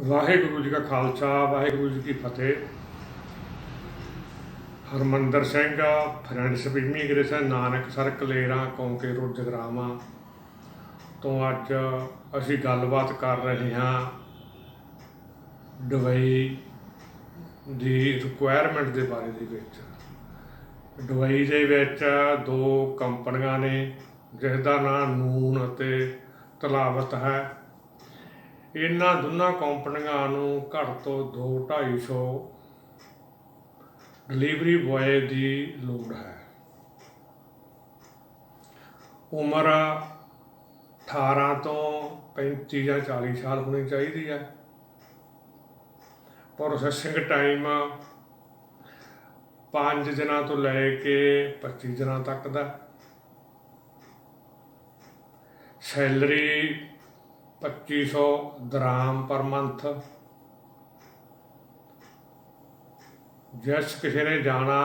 ਵਾਹਿਗੁਰੂ ਜੀ ਕਾ ਖਾਲਸਾ, ਵਾਹਿਗੁਰੂ ਜੀ ਕੀ ਫਤਿਹ। Harmandar Singh friendship immigration Nanaksar Kaleran, Kaunke road Jagraon ਤੋਂ ਅੱਜ ਅਸੀਂ ਗੱਲਬਾਤ ਕਰ ਰਹੇ ਹਾਂ ਦੁਬਈ ਦੀ ਰਿਕੁਆਇਰਮੈਂਟ ਦੇ ਬਾਰੇ ਦੇ ਵਿੱਚ। ਦੁਬਈ ਦੇ ਵਿੱਚ ਦੋ ਕੰਪਨੀਆਂ ਨੇ, ਜਿਸ ਦਾ ਨਾਮ ਨੂਨ ਅਤੇ ਤਲਾਵਤ ਹੈ। ਇਹਨਾਂ ਦੋਨਾਂ ਕੰਪਨੀਆਂ ਨੂੰ ਘੱਟ ਤੋਂ 2 250 ਡਿਲੀਵਰੀ ਬॉय ਦੀ ਲੋੜ ਹੈ। ਉਮਰ 18 ਤੋਂ 35 ਜਾਂ 40 ਸਾਲ ਹੋਣੀ ਚਾਹੀਦੀ ਹੈ। ਪ੍ਰੋਸੈਸਿੰਗ ਟਾਈਮ 5 ਦਿਨਾਂ ਤੋਂ ਲੈ ਕੇ 25 ਦਿਨਾਂ ਤੱਕ ਦਾ। ਸੈਲਰੀ 2500 ਦਰਾਮ ਪਰ ਮੰਥ। ਜਿਸ ਕਿਸੇ ਨੇ ਜਾਣਾ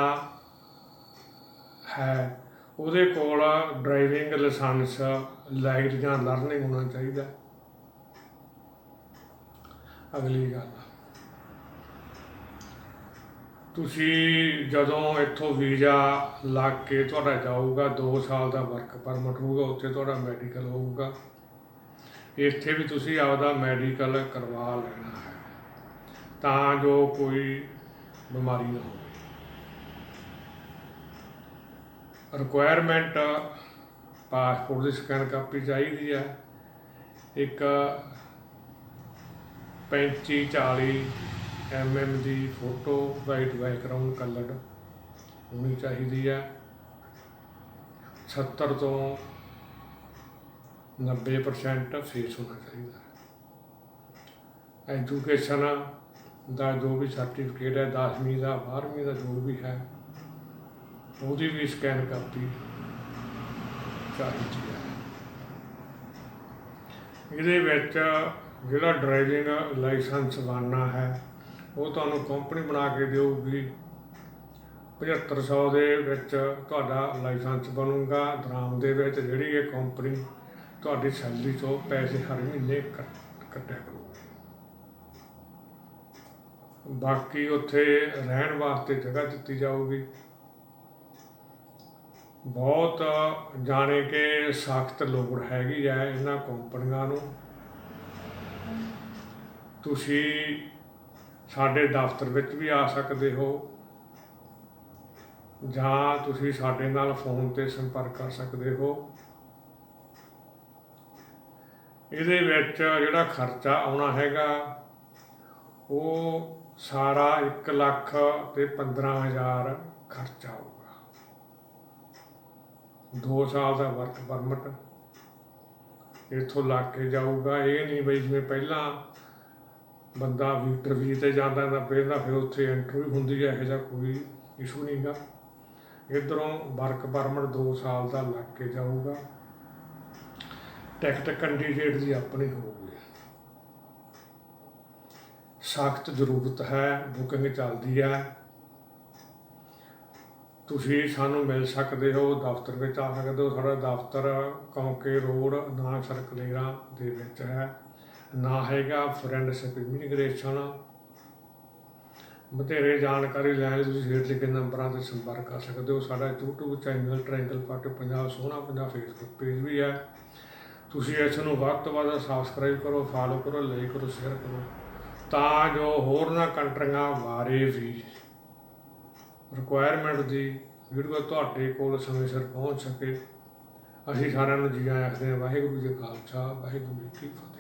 ਹੈ, ਉਹਦੇ ਕੋਲ ਡਰਾਈਵਿੰਗ ਲਾਇਸੈਂਸ, ਲਾਈਟ ਜਾਂ ਲਰਨਿੰਗ ਹੋਣਾ ਚਾਹੀਦਾ। ਅਗਲੀ ਗੱਲ। ਤੁਸੀਂ ਜਦੋਂ ਇੱਥੋਂ ਵੀਜ਼ਾ ਲੱਗ ਕੇ ਤੁਹਾਡਾ ਜਾਊਗਾ 2 ਸਾਲ ਦਾ ਵਰਕ ਪਰਮਿਟ ਹੋਊਗਾ, ਉੱਥੇ ਤੁਹਾਡਾ ਮੈਡੀਕਲ ਹੋਊਗਾ। ਇੱਥੇ ਵੀ ਤੁਸੀਂ ਆਪਦਾ ਮੈਡੀਕਲ ਕਰਵਾ ਲੈਣਾ ਹੈ, ਤਾਂ ਜੋ ਕੋਈ ਬਿਮਾਰੀ ਨਾ ਹੋਵੇ। ਰਿਕੁਆਇਰਮੈਂਟ ਪਾਸਪੋਰਟ ਦੀ ਸਕੈਨ ਕਾਪੀ ਚਾਹੀਦੀ ਹੈ। ਇੱਕ 35 40 ਐਮਐਮ ਦੀ ਫੋਟੋ, ਵਾਈਟ ਬੈਕਗ੍ਰਾਉਂਡ ਕਲਰਡ ਹੋਣੀ ਚਾਹੀਦੀ ਹੈ। 70 ਤੋਂ 90% ਫੇਸ ਹੋਣਾ ਚਾਹੀਦਾ ਹੈ। ਐਜੂਕੇਸ਼ਨ ਦਾ ਜੋ ਵੀ ਸਰਟੀਫਿਕੇਟ ਹੈ 10ਵੀਂ ਦਾ 12ਵੀਂ ਦਾ ਜੋ ਵੀ ਹੈ, ਉਹਦੀ ਵੀ ਸਕੈਨ ਕਾਪੀ ਚਾਹੀਦੀ ਹੈ। ਇਹਦੇ ਵਿੱਚ ਜਿਹੜਾ ਡਰਾਈਵਿੰਗ ਲਾਇਸੈਂਸ ਬਣਨਾ ਹੈ, ਉਹ ਤੁਹਾਨੂੰ ਕੰਪਨੀ ਬਣਾ ਕੇ ਦੇਊਗੀ। 7500 ਦੇ ਵਿੱਚ ਤੁਹਾਡਾ ਲਾਇਸੈਂਸ ਬਣੂਗਾ, ਦਰਾਮ ਦੇ ਵਿੱਚ ਜਿਹੜੀ ਇਹ ਕੰਪਨੀ ਤੁਹਾਡੀ ਸੈਲਰੀ ਤੋਂ ਪੈਸੇ ਹਰ ਮਹੀਨੇ ਕੱਟ- ਕੱਟਿਆ ਕਰੂਗੀ ਬਾਕੀ ਉੱਥੇ ਰਹਿਣ ਵਾਸਤੇ ਜਗ੍ਹਾ ਦਿੱਤੀ ਜਾਊਗੀ। ਬਹੁਤ ਜਾਣੇ ਕਿ ਸਖਤ ਲੋੜ ਹੈਗੀ ਹੈ ਇਹਨਾਂ ਕੰਪਨੀਆਂ ਨੂੰ। ਤੁਸੀਂ ਸਾਡੇ ਦਫ਼ਤਰ ਵਿੱਚ ਵੀ ਆ ਸਕਦੇ ਹੋ। ਜਾਂ ਤੁਸੀਂ ਸਾਡੇ ਨਾਲ ਫੋਨ ਤੇ ਸੰਪਰਕ ਕਰ ਸਕਦੇ ਹੋ। ਇਹਦੇ ਵਿੱਚ ਜਿਹੜਾ ਖਰਚਾ ਆਉਣਾ ਹੈਗਾ, ਉਹ ਸਾਰਾ 1 ਲੱਖ ਤੇ 15000 ਖਰਚਾ ਆਊਗਾ 2 ਸਾਲ ਦਾ ਵਰਕ ਪਰਮਿਟ ਇੱਥੋਂ ਲੱਗ ਕੇ ਜਾਊਗਾ। ਇਹ ਨਹੀਂ ਬਈ ਜਿਵੇਂ ਪਹਿਲਾਂ ਬੰਦਾ ਇੰਟਰਵਿਊ ਤੇ ਜਾਂਦਾ ਤਾਂ ਪਹਿਲਾਂ ਫਿਰ ਉੱਥੇ ਇੰਟਰਵਿਊ ਹੁੰਦੀ ਹੈ, ਇਹੋ ਜਿਹਾ ਕੋਈ ਇਸ਼ੂ ਨਹੀਂਗਾ ਇਧਰੋਂ ਵਰਕ ਪਰਮਿਟ 2 ਸਾਲ ਦਾ ਲੱਗ ਕੇ ਜਾਊਗਾ। ਟਿਕਟ ਕੈਂਡੀਡੇਟ ਦੀ ਆਪਣੀ ਹੋਊਗੀ ਸਖਤ ਜ਼ਰੂਰਤ ਹੈ, ਬੁਕਿੰਗ ਚੱਲਦੀ ਹੈ। ਤੁਸੀਂ ਸਾਨੂੰ ਮਿਲ ਸਕਦੇ ਹੋ, ਦਫ਼ਤਰ ਵਿੱਚ ਆ ਸਕਦੇ ਹੋ। ਸਾਡਾ ਦਫ਼ਤਰ ਕੌਂਕੇ ਰੋਡ ਨਾਨਕ ਸਰਕਲੇਰਾ ਦੇ ਵਿੱਚ ਹੈ। ਨਾ ਹੈਗਾ ਫਰੈਂਡਸ਼ਿਪ ਇਮੀਗ੍ਰੇਸ਼ਨ। ਬਥੇਰੇ ਜਾਣਕਾਰੀ ਲੈਣ ਲਈ ਤੁਸੀਂ ਹੇਠ ਲਿਖੇ ਨੰਬਰਾਂ ਤੇ ਸੰਪਰਕ ਕਰ ਸਕਦੇ ਹੋ। ਸਾਡਾ YouTube ਚੈਨਲ ਟ੍ਰਾਇੰਗਲ ਪਾਟੋ ਪੰਜਾਬ, ਸੋਹਣਾ ਪੰਜਾਬ ਫੇਸਬੁੱਕ ਪੇਜ ਵੀ ਹੈ। ਤੁਸੀਂ ਇਸ ਨੂੰ ਵੱਧ ਤੋਂ ਵੱਧ ਸਬਸਕ੍ਰਾਈਬ ਕਰੋ ਫਾਲੋ ਕਰੋ ਲਾਈਕ ਕਰੋ ਸ਼ੇਅਰ ਕਰੋ। ਤਾਂ ਜੋ ਹੋਰਨਾਂ ਕੰਟਰੀਆਂ ਬਾਰੇ ਵੀ। ਰਿਕੁਆਇਰਮੈਂਟ ਦੀ ਵੀਡੀਓ ਤੁਹਾਡੇ ਕੋਲ ਸਮੇਂ ਸਿਰ ਪਹੁੰਚ ਸਕੇ। ਅਸੀਂ ਸਾਰਿਆਂ ਨੂੰ ਜੀ ਆਇਆਂ ਆਖਦੇ ਹਾਂ, ਵਾਹਿਗੁਰੂ ਜੀ ਕਾ ਖਾਲਸਾ, ਵਾਹਿਗੁਰੂ ਜੀ ਕੀ ਫਤਿਹ।